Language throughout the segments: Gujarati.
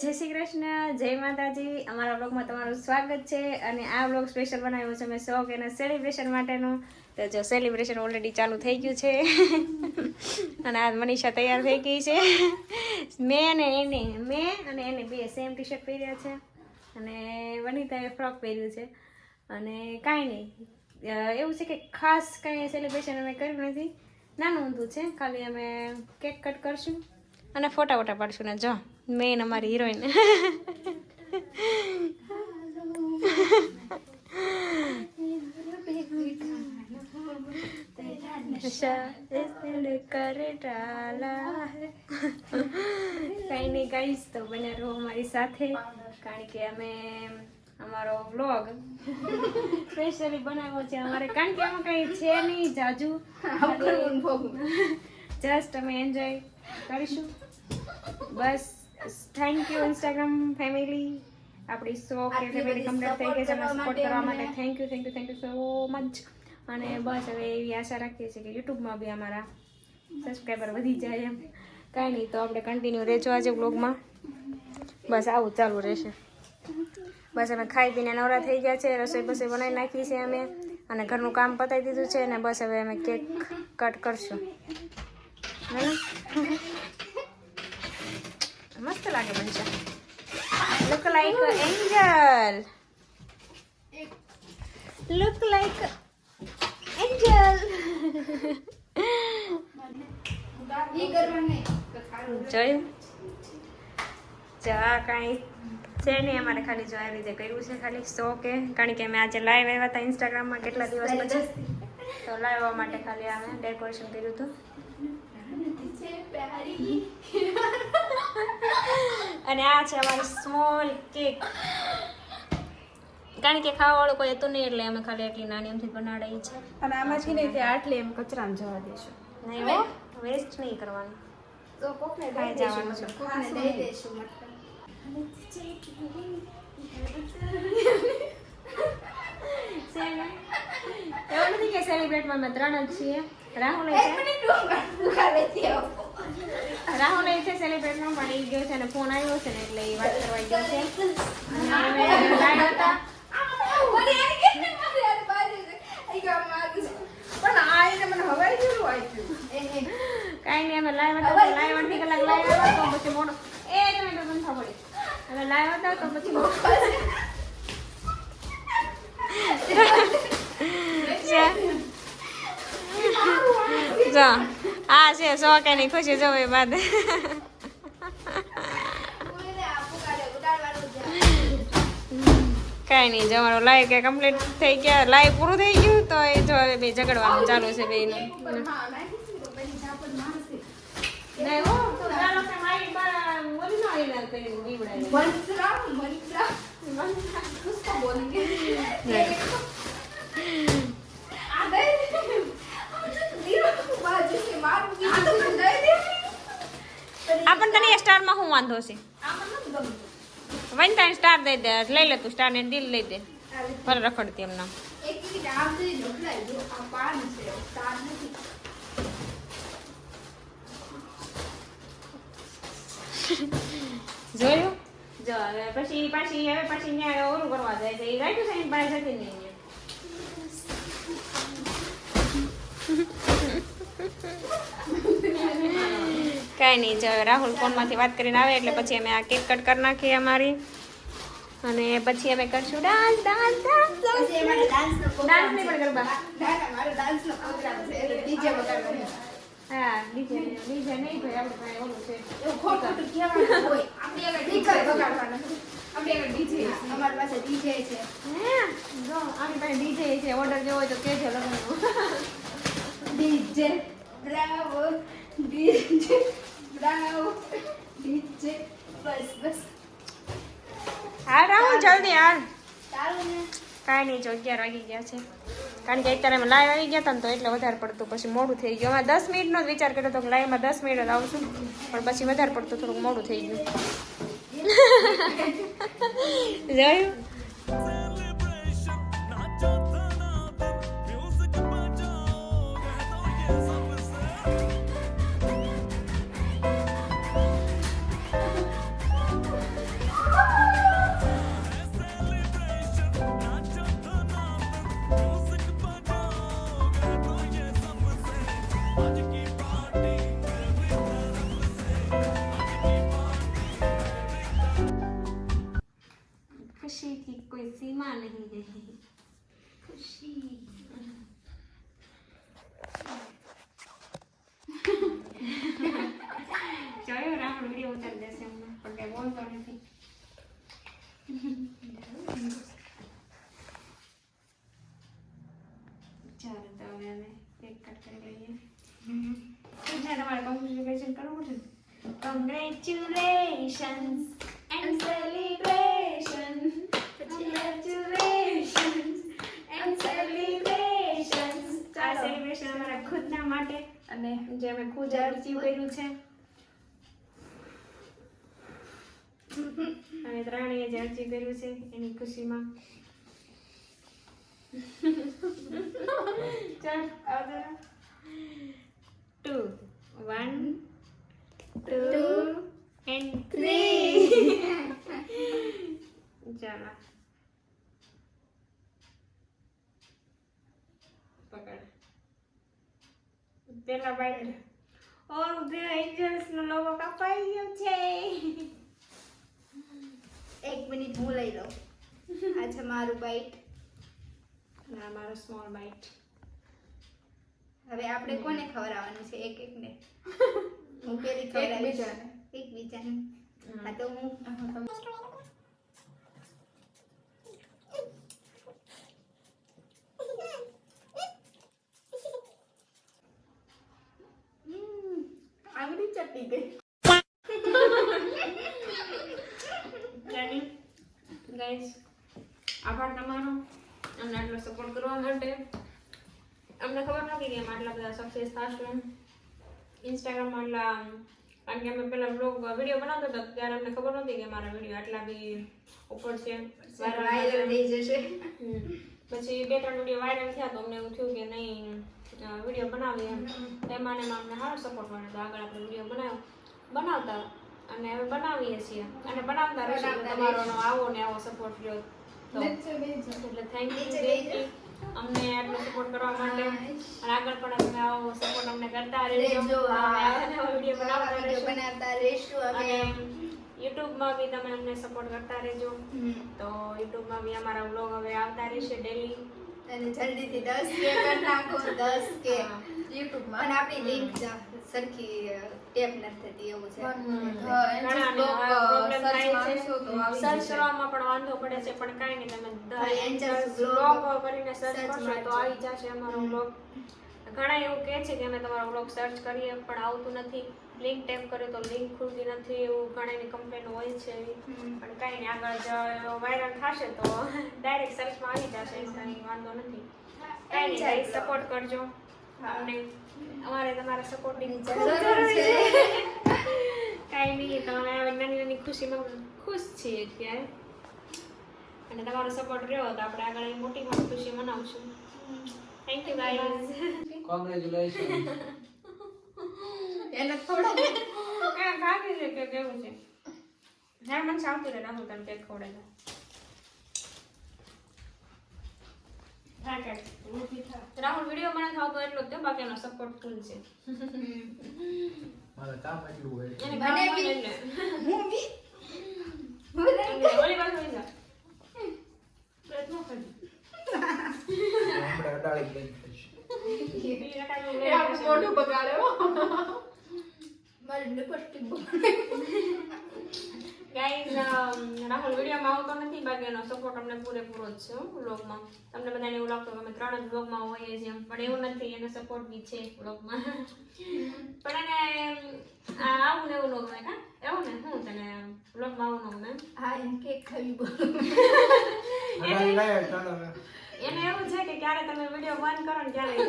જય શ્રી કૃષ્ણ, જય માતાજી. અમારા બ્લોગમાં તમારું સ્વાગત છે અને આ બ્લોગ સ્પેશિયલ બનાવ્યો છે મેં શોખ એના સેલિબ્રેશન માટેનું. તો જો સેલિબ્રેશન ઓલરેડી ચાલુ થઈ ગયું છે. અને આ મનીષા તૈયાર થઈ ગઈ છે. મેં અને એને, મેં અને એને બે સેમ ટી શર્ટ પહેર્યા છે. અને વનિતાએ ફ્રોક પહેર્યું છે. અને કાંઈ નહીં. એવું છે કે ખાસ કાંઈ સેલિબ્રેશન અમે કર્યું નથી. નાનું ઊંધું છે, ખાલી અમે કેક કટ કરશું. અને ફોટા વોટા પાડશું ને જો મેન અમારી હિરોઈન કઈ નહીં ગાઈશ તો બને રહો અમારી સાથે કારણ કે અમે અમારો વ્લોગ સ્પેશિયલી બનાવ્યો છે અમારે. કારણ કે આમાં કઈ છે નહીં જાજુ. જસ્ટ અમે એન્જોય કરીશું. બસ થેન્ક યુ ઇન્સ્ટાગ્રામ ફેમિલી આપણી સો કે ફેમિલી કમ્પ્લીટ થઈ ગઈ છે સપોર્ટ કરવા માટે. Thank you thank you thank you so much અને બસ હવે એવી આશા રાખીએ છીએ કે યુટ્યુબમાં બી અમારા સબસ્ક્રાઈબર વધી જાય એમ. કાંઈ નહીં તો આપણે કન્ટિન્યુ રહેજો આજે બ્લોગમાં બસ આવું ચાલુ રહેશે. બસ અમે ખાઈ પીને નવરા થઈ ગયા છે રસોઈ બસોઈ બનાવી નાખી છે અમે. અને ઘરનું કામ પતાવી દીધું છે અને બસ હવે અમે કેક કટ કરશું. હે? મસ્ત લાગે Manisha look like angel look like angel જોયું? ચા કાંઈ છે નહીં, અમારે ખાલી જો આવી રીતે કર્યું છે ખાલી. સો કે, કારણ કે અમે આજે લાઈવ આવ્યા હતા ઇન્સ્ટાગ્રામમાં કેટલા દિવસ પછી? તો લાઈવ માટે ખાલી અમે ડેકોરેશન કર્યું હતું. અને આ છે અમારી સ્મોલ કેક કારણ કે ખાવાવાળું કોઈ હતું નહીં એટલે અમે ખાલી એટલી નાની અમથી બનાડાઈ છે. અને આમાંથી નહીં તે આટલી એમ કચરામાં જવા દઈશું નહીં હો વેસ્ટ નહીં કરવાનું. ખાઈ જવાનું છે. એવું નથી કે સેલિબ્રેટમાં અમે ત્રણ જ છીએ. રાહુલ રાહુલ એ છે સેલિબ્રેટમાં પણ એ ગયો છે અને ફોન આવ્યો છે ને એટલે એ વાત કરવા ગયો છે. કાંઈ નહીં અમે લાઈવ હતા લાઈવ અડધી કલાક લાઈવ હતા તો પછી મોડો એ તમે તો પડી અમે લાઈવ હતા તો પછી મોડો જો. આ છે સોકાની ખુશી જોવે બાદ. કાંઈ નહીં જવાનું લાઈવ કે કમ્પ્લીટ થઈ ગયા લાઈવ પૂરું થઈ ગયું તો એ જો હવે બે ઝઘડવાનું ચાલુ છે બેયનું. નહીં હો તો ચાલો કે મારી બા બોલી ન આવી ના કરી નીવડાવી આપણને તને સ્ટારમાં શું વાંધો છે. વન સ્ટાર દઈ દે લઈ લે તું સ્ટાર ને દિલ લઈ દે. પર રખડતી એમના. જોયું? જો હવે પછી પાછી હવે પછી ન્યાય ઓરું કરવા જાય છે. એ રાખ્યું છે એની પાસે જતી નહીં. કાંઈ નહીં જો હવે રાહુલ ફોનમાંથી વાત કરીને આવે એટલે પછી અમે આ કેક કટ કરી નાખીએ અમારી. અને પછી અમે કરશું dance dance dance dance dance નહીં પણ ગરબા. હા ડીજે ડીજે નહીં ભાઈ આપણે પાસે ઓલું છે. અમારી પાસે ડીજે છે. હે? જો આપણી પાસે ડીજે છે. ઓર્ડર જેવો હોય તો કેજો લગ્નનો DJ Bravo DJ Bravo DJ બસ બસ હા રાહુલ જલ્દી હાલ કાંઈ નહીં જો અગિયાર વાગી ગયા છે. કારણ કે અત્યારે અમે લાઈવ આવી ગયા હતા ને તો એટલે વધારે પડતું પછી મોડું થઈ ગયું. અમે દસ મિનિટનો જ વિચાર કર્યો હતો કે લાઈવમાં દસ મિનિટ જ આવશું. પણ પછી વધારે પડતું થોડુંક મોડું થઈ ગયું. જોયું? खुशी की कोई सीमा नहीं है। खुशी। જોયો રાહુલ વીડિયો ઉતારી દેશે હમણાં પણ કઈ બોલતો નથી ચાલો તો હવે અમે કરવું છે કોંગ્રેચ્યુલેશન્સ જે અમે કર્યું છે. અને ત્રણેય જે અચીવ કર્યું છે એની ખુશીમાં. ચાલ આવજો two one two and three ચાલો પકડ. પેલા બાઈટ. ઓર ઉધે એન્જલ્સ નો લોગો કપાઈ ગયો છે એક મિનિટ હું લઈ લઉં આ છે મારું બાઈટ ના મારો સ્મોલ બાઈટ હવે આપણે કોને ખવડાવવાનું છે એક એકને હું પેલી ખવડાવીશ એક બીજાને હા તો હું હમ, આંગળી ચટી ગઈ જાની ગાઈઝ આભાર તમારો અમને આટલો સપોર્ટ કરવા માટે અમને ખબર નહોતી કે એમ આટલા થશું ઇન્સ્ટાગ્રામમાં કારણ કે અમે પેલા બ્લોગ વીડિયો બનાવતા હતા ત્યારે અમને ખબર નહોતી કે મારા વીડિયો આટલા બી ઉપર છે. વાયરલ થઈ જશે. પછી બે ત્રણ વીડિયો વાયરલ થયા તો અમને એવું થયું કે નહીં વીડિયો બનાવીએ એમ. ને અમને સારો સપોર્ટ મળ્યો તો આગળ આપણે વીડિયો બનાવ્યો બનાવતા અને હવે બનાવીએ છીએ. અને બનાવતા રહીશું. તમારો આવો ને આવો સપોર્ટ રહ્યો તો. એટલે થેન્ક યુ અમને આટલો સપોર્ટ કરવા માટે. અને આગળ પણ તમે આવો સપોર્ટ અમને કરતા રહેજો. વીડિયો બનાવતા રહેશું. અને યુટ્યુબમાં બી તમે અમને સપોર્ટ કરતા રહેજો. તો યુટ્યુબમાં બી અમારા વ્લોગ હવે આવતા રહેશે ડેલી અને જલ્દીથી દસ કે કરી નાખો દસ કે. યુટ્યુબમાં અને આપણી લિંક સરખી ટેપ નથી થતી એવું છે. સર્ચ કરવામાં પણ વાંધો પડે છે પણ કાંઈ નહીં તમે બ્લોગ કરીને સર્ચ કરશો તો આવી જશે અમારો વ્લોગ ઘણા એવું કહે છે કે અમે તમારો વ્લોગ સર્ચ કરીએ પણ આવતું નથી. લિંક ટેપ કર્યો તો લિંક ખુલતી નથી એવું ઘણાની કમ્પ્લેન હોય છે એવી. પણ કાંઈ નહીં આગળ વાયરલ થશે તો ડાયરેક્ટ સર્ચમાં આવી જશે કાંઈ વાંધો નથી. કાંઈ નહીં સપોર્ટ કરજો. હા. અમને અમારે તમારા સપોર્ટની જરૂર છે. કાંઈ નહીં તમે આવી નાની નાની ખુશીમાં ખુશ છીએ અત્યારે. અને તમારો સપોર્ટ રહ્યો તો આપણે આગળ મોટી મોટી ખુશી મનાવશું. થેન્ક યુ ગાઈઝ કોંગ્રેચ્યુલેશન એને થોડો હા ભાગી છે કે કેવું છે? હા મને સાવતું રહે રાહુલ તને કેક ખવડાવે હા કે રાહુલ વીડિયો બનાવતો આવતો એટલો જ થયો બાકી એનો સપોર્ટ ફૂલ છે. મારે કામ એટલું હોય. મને બી- હું બી? હું ઓલી જા પ્રયત્નો અડાળી. મારી લિપસ્ટિક ગાઈઝ રાહુલ વિડીયોમાં આવતો નથી બાકી એનો સપોર્ટ અમને પૂરેપૂરો જ છે વ્લોગમાં તમને બધાને એવું લાગતું કે અમે ત્રણ જ વ્લોગમાં હોઈએ છીએ એમ. પણ એવું નથી એનો સપોર્ટ બી છે વ્લોગમાં પણ એને આ આવું ને એવું ન ગમે હા એવું ને હું તને વ્લોગમાં આવું ન ગમે હા એમ કેક ખાવી બોલો. એને એવું છે કે ક્યારે તમે વીડિયો બંધ કરો ને ક્યારે.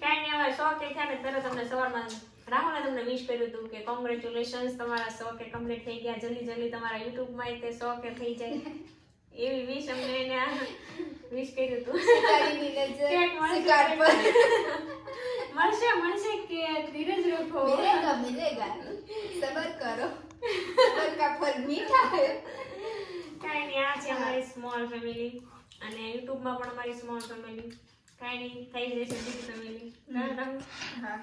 કાંઈ નહીં હવે શોખ કે ક્યારે ને તરત તમને સવારમાં રાહુલે તમને વિશ કર્યું હતું કે કોંગ્રેચ્યુલેશન્સ તમારા સો કે કમ્પ્લીટ થઈ ગયા. જલ્દી જલ્દી તમારા યુટ્યુબમાં તે સો કે થઈ જાય. એવી વિશ અમને એને વિશ કર્યું હતું. મળશે? મળશે કે ધીરજ રાખો. મિલેગા મિલેગા સબર કરો. સબર કા ફળ મીઠા હે. કાંઈ નહીં આ છે અમારી સ્મોલ ફેમિલી અને યુટ્યુબમાં પણ અમારી સ્મોલ ફેમિલી કાંઈ નહીં થઈ જશે બિગ ફેમિલી હા.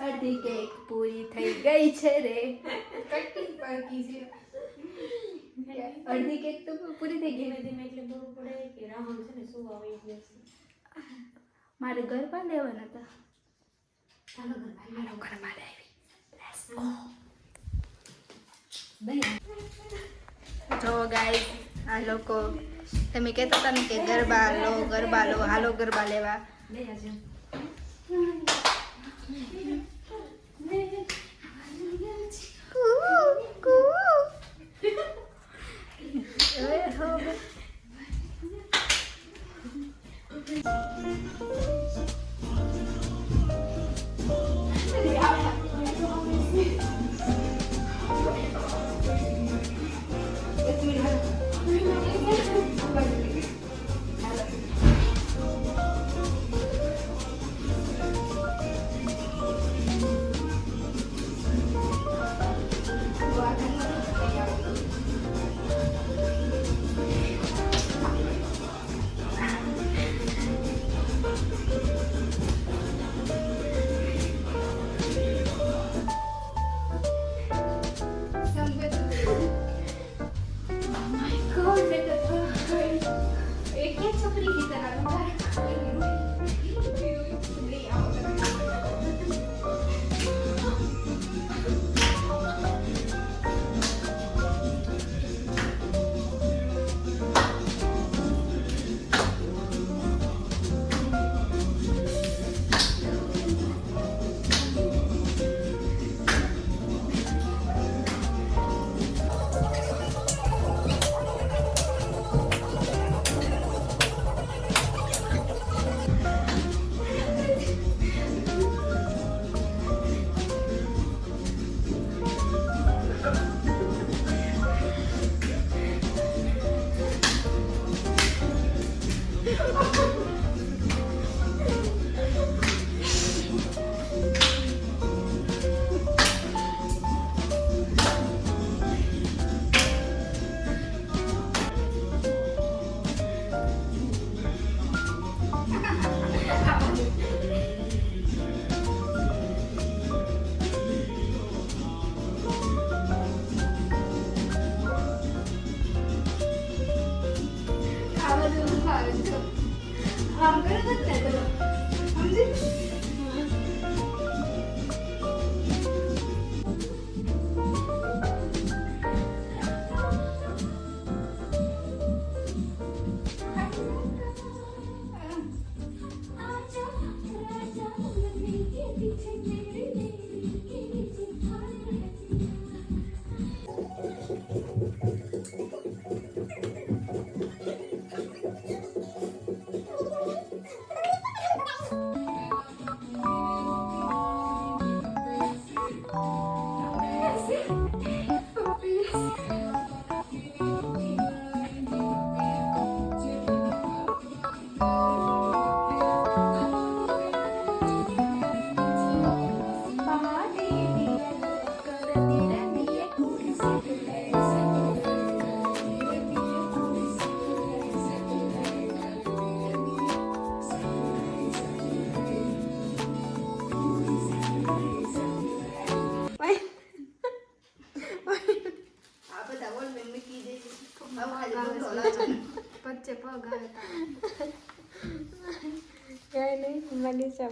અડધી કેક પૂરી થઈ ગઈ છે રે પાકી છે અડધી કેક તો પૂરી થઈ ગઈ ધીમે એટલે બહુ પડે કે રાહુલ છે મારે ગરબા લેવાના હતા. જો ગાઈસ આ લોકો તમે કહેતા હતા કે ગરબા લો ગરબા લો હાલો ગરબા લેવા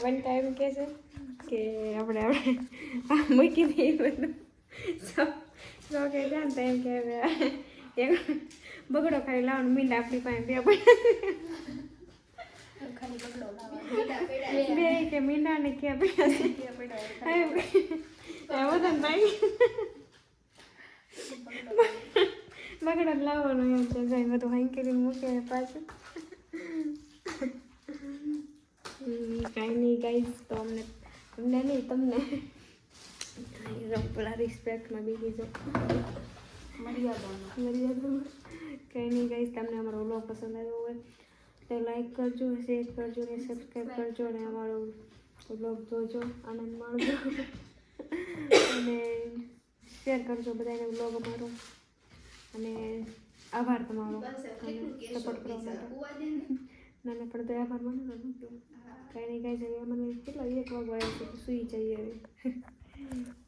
મનીષા વન ટાઈમ કહે છે કે આપણે આપણે મૂકી દઈએ બધું. સો કે જાણ તો એમ કે એક બગડો ખાલી લાવવાનું, મીંડા આપણી પાસે બે પડ્યા બે કે મીંડા ને ક્યાં પડ્યા તો ભાઈ બગડો લાવવાનો એમ છે. બધું હાઈ કરીને મૂકે પાછું. કાંઈ નહીં ગાઈસ તો અમને અમને નહીં તમને. પેલા રિસ્પેક્ટમાં બી કીધો મર્યાદામાં. કાંઈ નહીં ગાઈસ તમને અમારો વ્લોગ પસંદ આવ્યો હોય તો લાઈક કરજો શેર કરજો ને સબસ્ક્રાઈબ કરજો અને અમારો વ્લોગ જોજો આનંદ માણજો. અને શેર કરજો બધાને વ્લોગ અમારો. અને આભાર તમારો. સપોર્ટ કરવા માટે. કુવા દે ને ના ના પણ તો આભાર માનો ને કાંઈ નહીં